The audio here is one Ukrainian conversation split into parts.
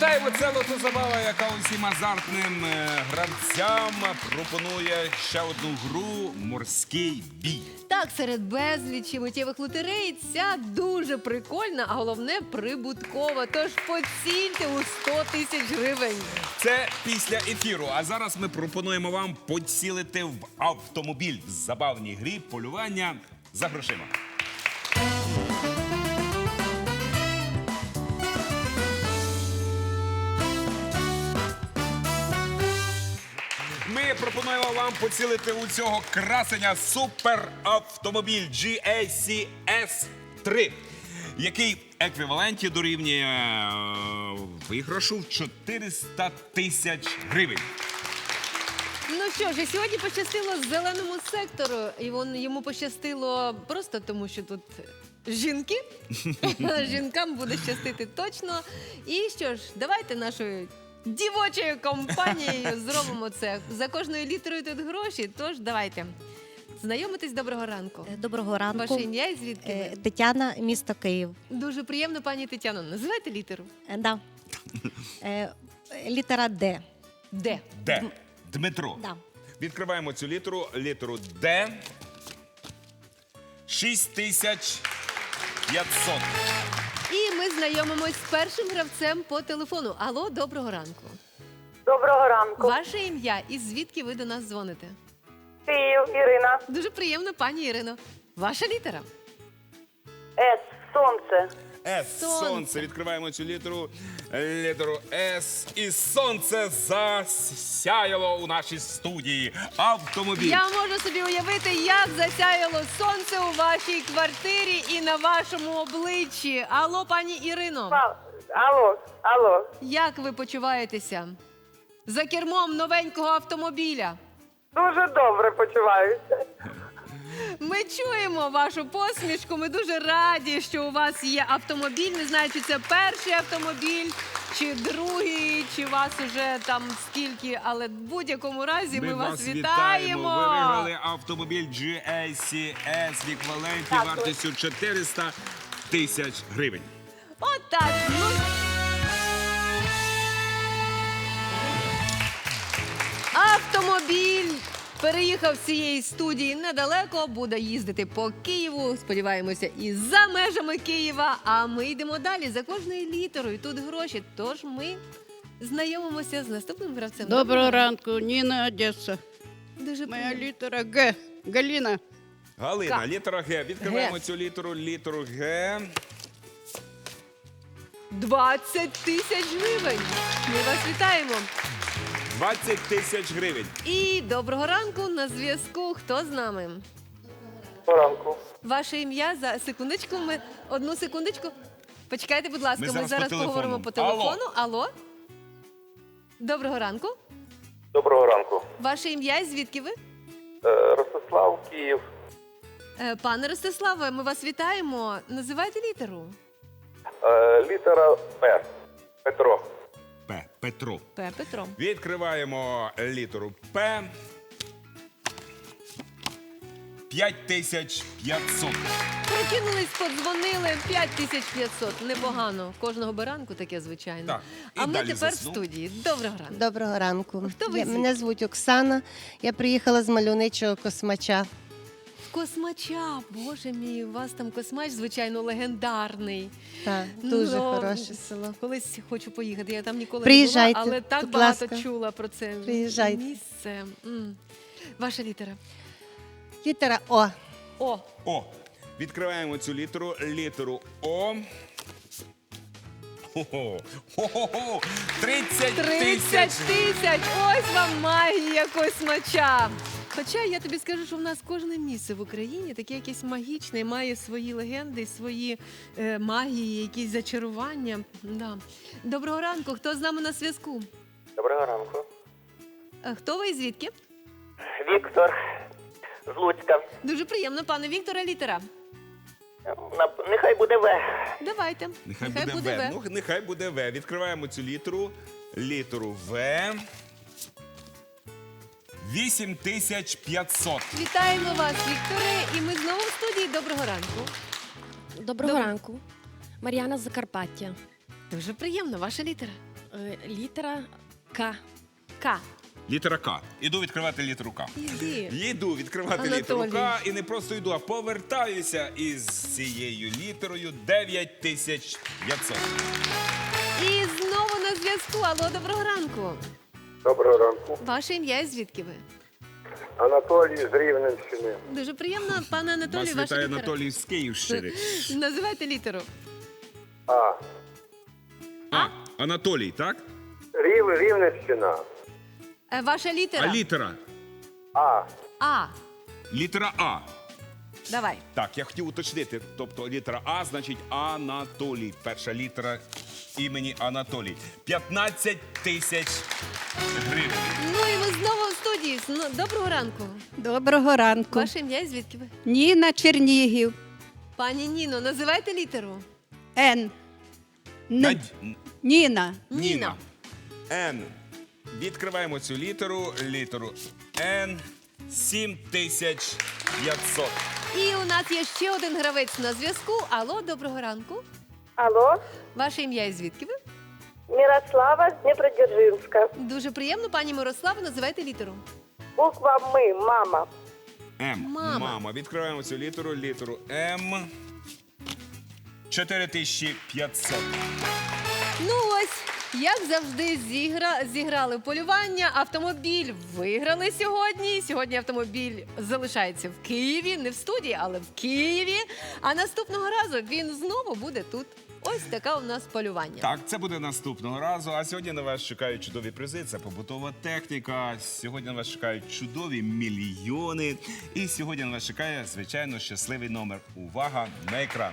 Вітаємо! Це лото-забава, яка усім азартним е, гравцям пропонує ще одну гру Морський бій. Так, серед безлічі миттєвих лотерей ця дуже прикольна, а головне прибуткова. Тож поцільте у 100 тисяч гривень. Це після ефіру. А зараз ми пропонуємо вам поцілити в автомобіль в забавній грі полювання за грошима. Ми пропонуємо вам поцілити у цього красення суперавтомобіль GACS 3 який в еквіваленті дорівнює е, виграшу в 400 тисяч гривень. Ну що ж, і сьогодні пощастило зеленому сектору, і вон йому пощастило просто тому, що тут жінки. Жінкам буде щастити точно. І що ж, давайте нашою дівочою компанією зробимо це. За кожною літерою тут гроші. Тож давайте. Знайомитись доброго ранку. Е, Доброго ранку. Ваше ім'я і звідки? Е, ви? Тетяна, місто Київ. Дуже приємно, пані Тетяно. Називайте літеру. Е, Да. Е, Літера Д. Де? Д. Дмитро. Да. Відкриваємо цю літеру. Літеру Д. 6500. Знайомимось з першим гравцем по телефону. Алло, доброго ранку. Доброго ранку. Ваше ім'я і звідки ви до нас дзвоните? Київ, Ірина. Дуже приємно, пані Ірино. Ваша літера. С. Сонце. С. Сонце. Сонце. Відкриваємо цю літеру. Літеру С. І сонце засяяло у нашій студії. Автомобіль. Я можу собі уявити, як засяяло сонце у вашій квартирі і на вашому обличчі. Алло, пані Ірино, А- Алло, алло. як ви почуваєтеся? За кермом новенького автомобіля. Дуже добре почуваюся. Ми чуємо вашу посмішку. Ми дуже раді, що у вас є автомобіль. Не знаю, чи це перший автомобіль, чи другий, чи вас уже там скільки, але в будь-якому разі ми, вас вітаємо. Ви виграли автомобіль GACS в еквіваленті вартістю 400 тисяч гривень. Отак. Ну, Автомобіль переїхав з цієї студії недалеко, буде їздити по Києву. Сподіваємося, і за межами Києва. А ми йдемо далі за кожною літерою. Тут гроші. Тож ми знайомимося з наступним гравцем. Доброго ранку, Ніна Одеса. Дуже Моя приємно. літера Г. Галіна. Галина, Ка. літера Г. Відкриваємо Г. цю літеру. Літеру Г. 20 тисяч гривень. Ми вас вітаємо. 20 тисяч гривень. І доброго ранку на зв'язку. Хто з нами? Доброго ранку. Ваше ім'я за секундочку. Ми одну секундочку. Почекайте, будь ласка, Ми ми зараз зараз, по телефону. поговоримо по Алло. телефону. Алло. Доброго ранку. Доброго ранку. Ваше ім'я і звідки ви? Е, Ростислав, Київ. Е, Пане Ростиславе, ми вас вітаємо. Називайте літеру. Е, Літера П. Петро. П. Петро. П. Петро. Відкриваємо літеру П. 5500. Прокинулись, подзвонили 5500. Непогано. Кожного баранку таке, звичайно. Так, і А ми далі тепер заснув. в студії. Доброго ранку. Доброго ранку. Хто ви Я- звідки? Мене звуть Оксана. Я приїхала з мальовничого космача. Космача, боже мій, у вас там космач, звичайно, легендарний. Так, дуже Ну, хороше село. Колись хочу поїхати. Я там ніколи Приїжджайте, не була, але так будь багато ласка. чула про це Приїжджайте. місце. М. Ваша літера. Літера О. О, О. Відкриваємо цю літеру. Літеру О. Хо-хо. Хо-хо-хо. 30 30 тисяч. тисяч! Ось вам магія космача. Хоча я тобі скажу, що в нас кожне місце в Україні таке якесь магічне, має свої легенди, свої е, магії, якісь зачарування. Да. Доброго ранку. Хто з нами на зв'язку? Доброго ранку. Е, Хто ви і звідки? Віктор з Луцька. Дуже приємно, пане Вікторе, літера. На- Нехай буде В. Давайте. Нехай, буде, В. Ну, нехай буде В. Відкриваємо цю літеру. Літеру В. 8500. Вітаємо вас, Вікторе, і ми знову в студії. Доброго ранку. Доброго Доб- ранку. Мар'яна з Закарпаття. Дуже приємно, ваша літера. Е, Літера К. К. Літера К. Іду відкривати літеру К. Іди. Їду відкривати Анатолій. літеру К і не просто йду, а повертаюся із цією літерою 9500. І знову на зв'язку. Алло, доброго ранку. Доброго ранку. Ваше ім'я і звідки ви? Анатолій з Рівненщини. Дуже приємно, пане Анатолій, Вас ваша вітає літера. Анатолій з Київщини. Називайте літеру. А. А, Анатолій, так? Рів, Рівненщина. Е, Ваша літера. А літера? А. А. Літера А. Давай. Так, я хотів уточнити. Тобто літера А значить Анатолій. Перша літера імені Анатолій. 15 тисяч гривень. Ну і ми знову в студії. Ну, Доброго ранку. Доброго ранку. Ваше ім'я і звідки ви? Ніна Чернігів. Пані Ніно, називайте літеру. Н. Н. Надь- Ніна. Ніна. Н. Відкриваємо цю літеру. Літеру Н. 7500. І у нас є ще один гравець на зв'язку. Алло, доброго ранку. Алло, Ваше ім'я і звідки ви? Мирослава з Дніпродзержинська. Дуже приємно, пані Мирослава, називайте літеру. Буква Ми, мама. М. Мама. Мама. Відкриваємо цю літеру. Літеру М. 4500. Ну ось, як завжди, зігра... зіграли полювання. Автомобіль виграли сьогодні. Сьогодні автомобіль залишається в Києві, не в студії, але в Києві. А наступного разу він знову буде тут. Ось така у нас полювання. Так, це буде наступного разу. А сьогодні на вас чекають чудові призи. Це побутова техніка. Сьогодні на вас чекають чудові мільйони. І сьогодні на вас чекає, звичайно, щасливий номер. Увага на екран.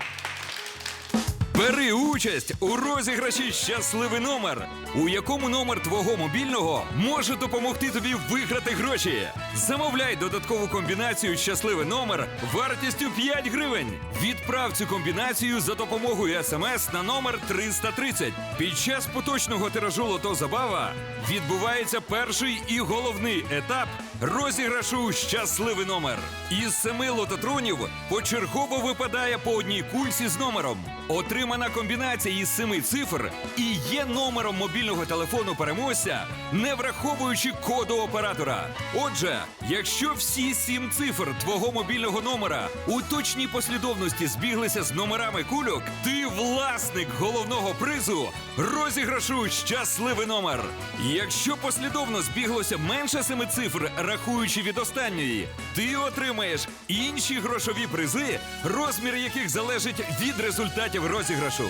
Бери участь у розіграші Щасливий номер, у якому номер твого мобільного може допомогти тобі виграти гроші. Замовляй додаткову комбінацію Щасливий номер вартістю 5 гривень. Відправ цю комбінацію за допомогою смс на номер 330. Під час поточного тиражу лото забава відбувається перший і головний етап розіграшу Щасливий номер. Із семи лототронів почергово випадає по одній кульці з номером. Отримана комбінація із семи цифр і є номером мобільного телефону переможця, не враховуючи коду оператора. Отже, якщо всі сім цифр твого мобільного номера у точній послідовності збіглися з номерами кульок, ти власник головного призу розіграшу щасливий номер. Якщо послідовно збіглося менше семи цифр, рахуючи від останньої, ти отримаєш інші грошові призи, розмір яких залежить від результатів розіграшу.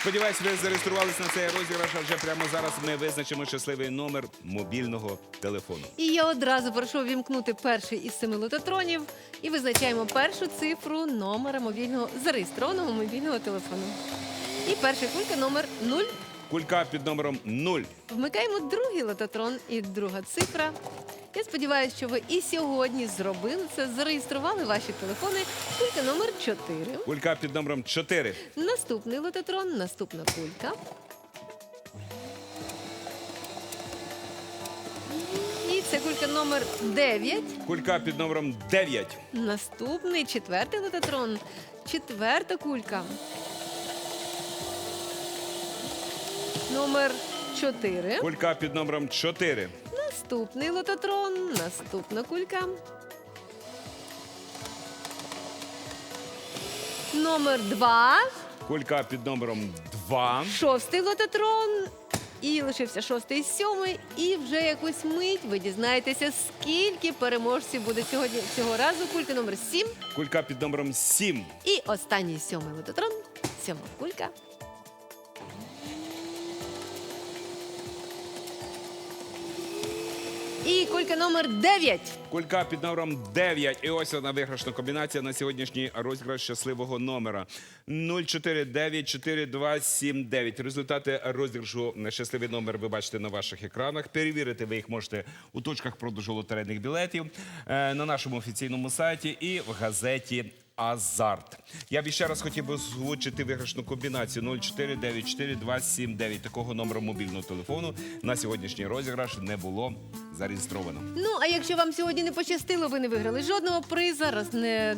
Сподіваюсь, ви зареєструвалися на цей розіграш. А вже прямо зараз ми визначимо щасливий номер мобільного телефону. І я одразу прошу вімкнути перший із семи лототронів і визначаємо першу цифру номера мобільного зареєстрованого мобільного телефону. І перша кулька номер 0. Кулька під номером 0. Вмикаємо другий лототрон і друга цифра. Я сподіваюся, що ви і сьогодні зробили це, зареєстрували ваші телефони. Кулька номер 4. Кулька під номером 4. Наступний лототрон, наступна кулька. І це кулька номер 9. Кулька під номером 9. Наступний четвертий лототрон. Четверта кулька. Номер 4. Кулька під номером 4. Наступний лототрон. Наступна кулька. Номер 2. Кулька під номером 2. Шостий лототрон. І лишився шостий і сьомий. І вже якусь мить ви дізнаєтеся, скільки переможців буде сьогодні цього разу. Кулька номер 7. Кулька під номером 7. І останній сьомий лототрон. Сьома кулька. І кулька номер 9. Кулька під номером 9. І ось вона виграшна комбінація на сьогоднішній розіграш щасливого номера 0494279. Результати розіграшу на щасливий номер ви бачите на ваших екранах. Перевірити ви їх можете у точках продажу лотерейних білетів е, на нашому офіційному сайті і в газеті. Азарт. Я б ще раз хотів би озвучити виграшну комбінацію 0494279. Такого номеру мобільного телефону на сьогоднішній розіграш не було зареєстровано. Ну, а якщо вам сьогодні не пощастило, ви не виграли жодного приза, раз не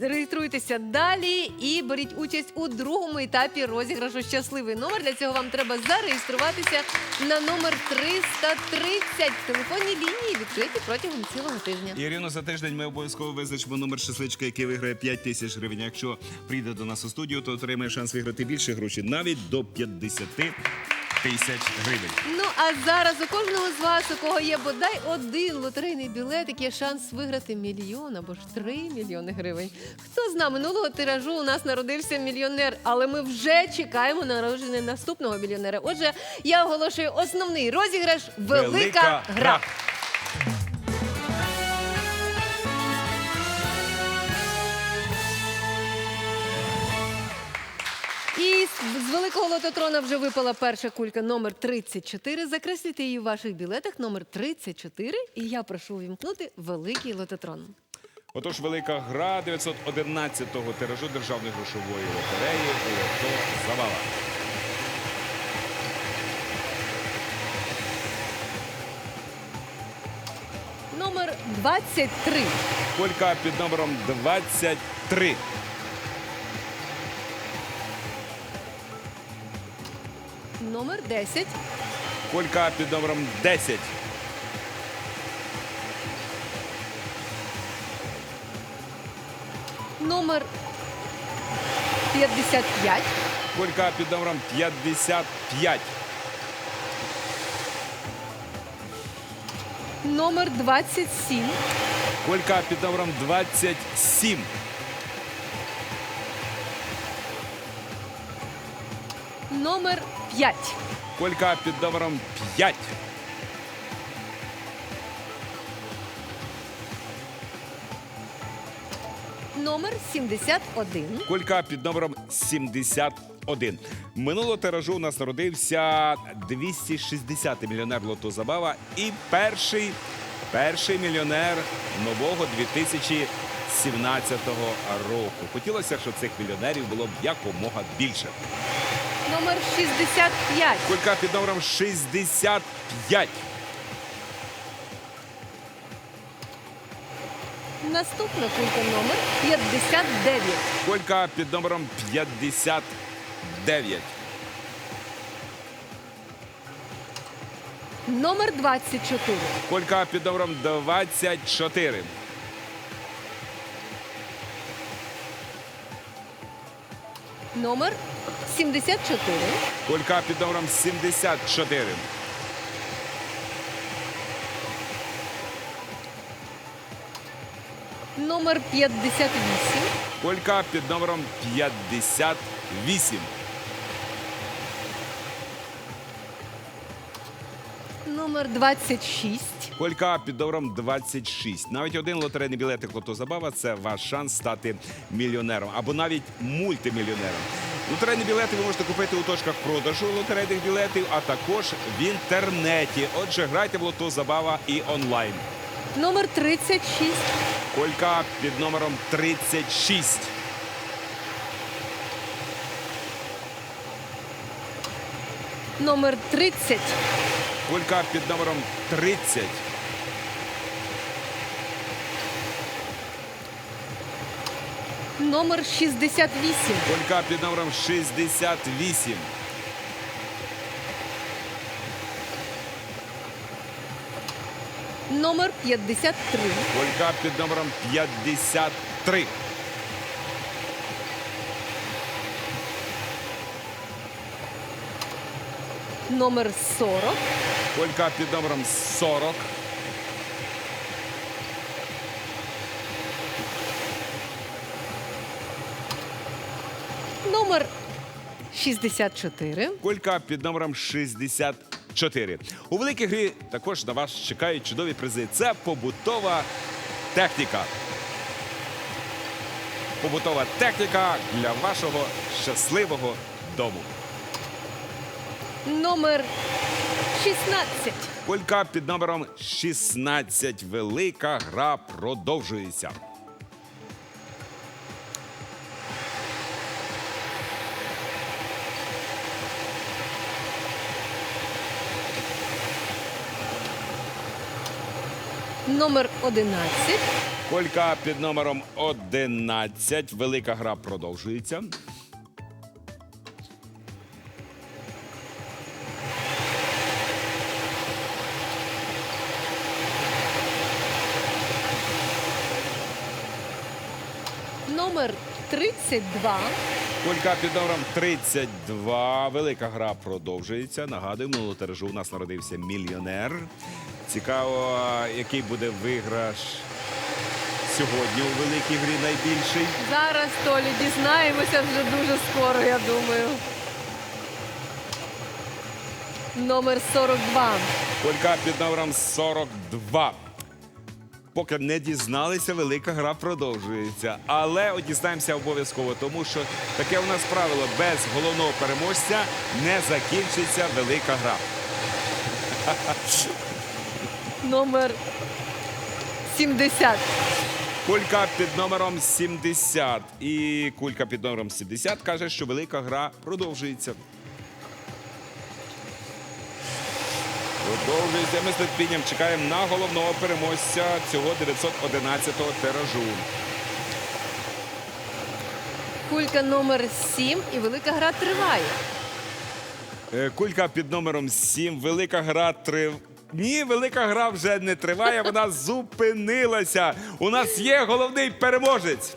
реєструйтеся далі і беріть участь у другому етапі розіграшу щасливий номер. Для цього вам треба зареєструватися на номер 330 в телефонній лінії, відкриті протягом цілого тижня. Ірину, за тиждень ми обов'язково визначимо номер щасличка, який виграє 5 тисяч гривень. Якщо прийде до нас у студію, то отримає шанс виграти більше грошей, навіть до 50 тисяч гривень. Ну а зараз у кожного з вас, у кого є бодай один лотерейний білет, є шанс виграти мільйон або ж три мільйони гривень. Хто зна, минулого тиражу у нас народився мільйонер, але ми вже чекаємо народження наступного мільйонера. Отже, я оголошую основний розіграш Велика, Велика гра. гра. І з- великого лототрона вже випала перша кулька номер 34. Закресліть її у ваших білетах номер 34. І я прошу увімкнути великий лототрон. Отож, велика гра 911-го тиражу державної грошової лотереї «Лото Завала. Номер 23. Колька під номером 23. Номер 10. Колька під номером 10. Номер 55. Колька під номером 55. Номер 27. Колька під номером 27. Номер 5. Колька під номером 5. Номер 71. Колька під номером 71. Минулого тиражу у нас народився 260-й мільйонер Лото Забава і перший, перший мільйонер нового 2017 року. Хотілося, щоб цих мільйонерів було б якомога більше. Номер 65. Колька під номером 65. Наступна кулька номер 59. Колька під номером 59. Номер 24. Колька під номером 24. Номер 74. Колька під номером 74. Номер 58. Колька під номером 58. Номер 26. Колька під номером 26. Навіть один лотерейний білетик Лото Забава це ваш шанс стати мільйонером або навіть мультимільйонером. Лотерейні білети ви можете купити у точках продажу лотерейних білетів, а також в інтернеті. Отже, грайте в Лото Забава і онлайн. Номер 36. Колька під номером 36. Номер 30. Колька під номером 30. Номер 68. Колька під номером 68. Номер 53. Колька під номером 53. Номер 40. Колька під номером 40. Номер 64. Колька під номером 64. У великій грі також на вас чекають чудові призи. Це побутова техніка. Побутова техніка для вашого щасливого дому. Номер 16. Колька під номером 16. Велика гра продовжується. номер 11. Колька під номером 11. Велика гра продовжується. 32. Колька під номером 32. Велика гра продовжується. Нагадую, минулого тиражу у нас народився мільйонер. Цікаво, який буде виграш сьогодні у великій грі найбільший. Зараз Толі дізнаємося вже дуже скоро, я думаю. Номер 42. Колька під номером 42. Поки не дізналися, велика гра продовжується. Але от дізнаємося обов'язково, тому що таке у нас правило: без головного переможця не закінчиться велика гра. Номер 70. Кулька під номером 70. І кулька під номером 70 каже, що велика гра продовжується. Продовжується. Ми з нетерпінням чекаємо на головного переможця цього 911-го тиражу. Кулька номер 7 і велика гра триває. Е, Кулька під номером 7. Велика гра трив. Ні, велика гра вже не триває, вона зупинилася. У нас є головний переможець.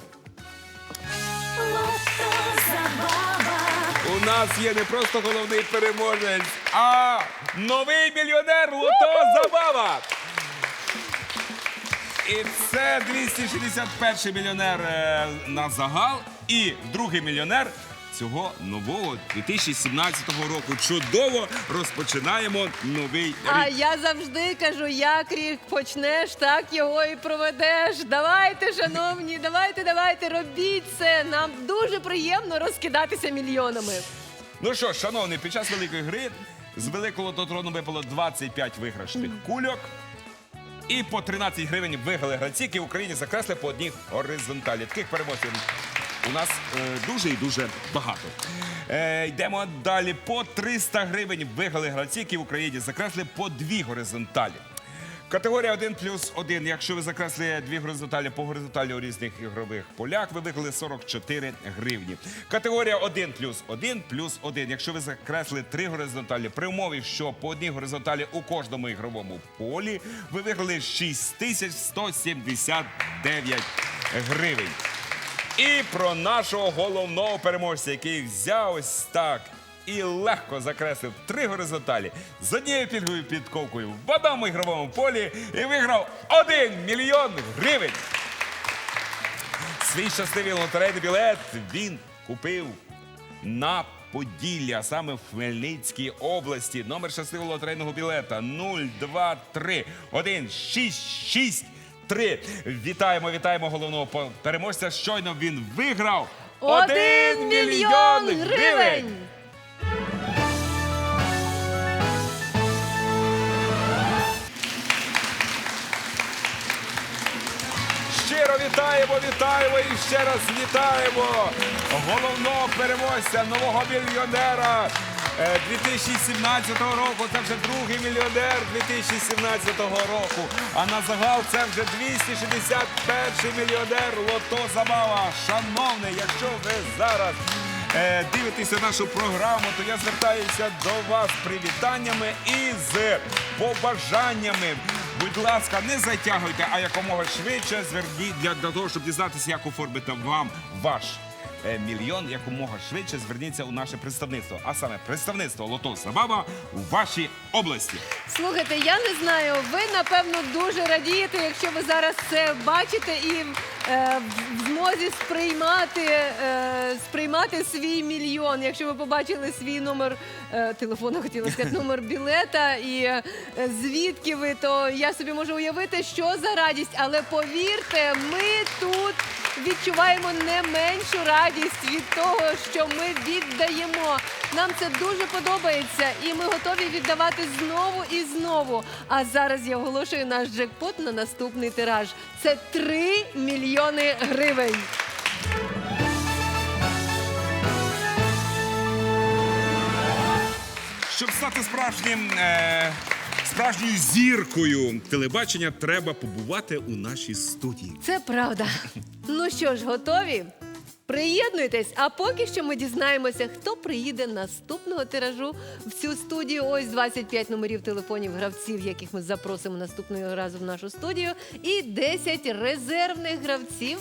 У нас є не просто головний переможець, а новий мільйонер Лото Забава. І це 261 мільйонер е, на загал і другий мільйонер цього нового 2017 року. Чудово розпочинаємо новий рік. А я завжди кажу, як рік почнеш, так його і проведеш. Давайте, шановні, давайте, давайте, робіть це. Нам дуже приємно розкидатися мільйонами. Ну що, ж, шановні, під час великої гри з великого лототрону випало 25 виграшних кульок. І по 13 гривень виграли гравці, які в Україні закресли по одній горизонталі. Таких переможців у нас е, дуже і дуже багато. Е, йдемо далі. По 300 гривень виграли гравці, які в Україні закресли по дві горизонталі. Категорія 1 плюс 1. Якщо ви закреслили дві горизонталі по горизонталі у різних ігрових полях, ви виграли 44 гривні. Категорія 1 плюс 1 плюс 1. Якщо ви закреслили три горизонталі при умові, що по одній горизонталі у кожному ігровому полі, ви виграли 6179 гривень. І про нашого головного переможця, який взяв ось так і легко закреслив три горизонталі з однією пільговою підковкою в одному ігровому полі і виграв 1 мільйон гривень. Свій щасливий лотерейний білет він купив на Поділля, саме в Хмельницькій області. Номер щасливого лотерейного білета 023 166 3. Вітаємо, вітаємо головного переможця. Щойно він виграв Один мільйон гривень! Вітаємо, вітаємо і ще раз вітаємо головного переможця, нового мільйонера е, 2017 року. Це вже другий мільйонер 2017 року. А на загал це вже 261 мільйонер Лото Забава. Шановний, якщо ви зараз е, дивитеся нашу програму, то я звертаюся до вас з привітаннями і з побажаннями. Будь ласка, не затягуйте, а якомога швидше зверніть для, того, щоб дізнатися, як оформити вам ваш мільйон, якомога швидше зверніться у наше представництво, а саме представництво Лото Забава у вашій області. Слухайте, я не знаю, ви напевно дуже радієте, якщо ви зараз це бачите і е, в змозі сприймати, е, сприймати свій мільйон. Якщо ви побачили свій номер е, телефону, хотіла сказати, номер білета і е, звідки ви, то я собі можу уявити, що за радість. Але повірте, ми тут відчуваємо не меншу радість від того, що ми віддаємо. Нам це дуже подобається, і ми готові віддавати знову і знову. А зараз я оголошую наш джекпот на наступний тираж. Це 3 мільйони гривень. Щоб стати справжнім. Е... справжньою зіркою телебачення треба побувати у нашій студії. Це правда. Ну що ж, готові? Приєднуйтесь, а поки що ми дізнаємося, хто приїде наступного тиражу в цю студію. Ось 25 номерів телефонів гравців, яких ми запросимо наступного разу в нашу студію, і 10 резервних гравців.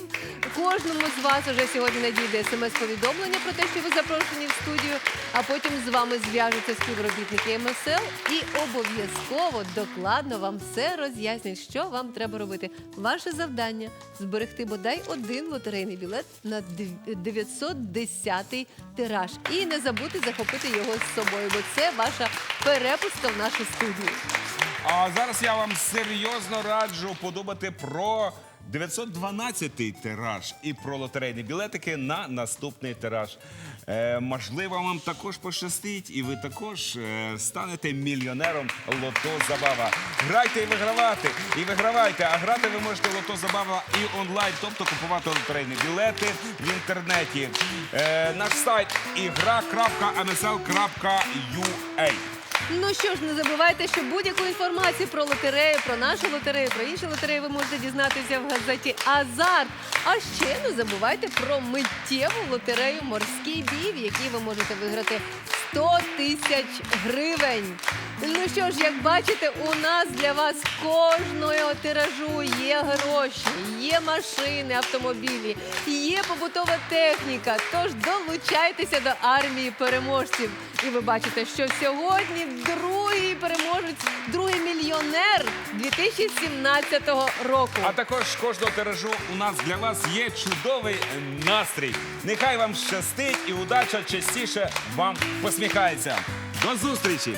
Кожному з вас уже сьогодні надійде смс-повідомлення про те, що ви запрошені в студію, а потім з вами зв'яжуться співробітники МСЛ і обов'язково докладно вам все роз'яснять, що вам треба робити. Ваше завдання зберегти бодай один лотерейний білет на дв- 910 тираж. І не забудьте захопити його з собою, бо це ваша перепустка в нашу студію. А зараз я вам серйозно раджу подумати про 912-й тираж і про лотерейні білетики на наступний тираж. Е, можливо, вам також пощастить, і ви також е, станете мільйонером Лото Забава. Грайте і вигравати, і вигравайте. А грати ви можете Лото Забава і онлайн, тобто купувати лотерейні білети в інтернеті. Е, наш сайт ігра.msl.ua. Ну що ж, не забувайте, що будь-яку інформацію про лотерею, про нашу лотерею, про інші лотереї ви можете дізнатися в газеті Азарт. А ще не забувайте про миттєву лотерею Морський бій, в якій ви можете виграти 100 тисяч гривень. Ну що ж, як бачите, у нас для вас кожного тиражу є гроші, є машини, автомобілі, є побутова техніка. Тож долучайтеся до армії переможців. І ви бачите, що сьогодні другий переможець, другий мільйонер 2017 року. А також кожного тиражу у нас для вас є чудовий настрій. Нехай вам щастить і удача частіше вам посміхається. До зустрічі!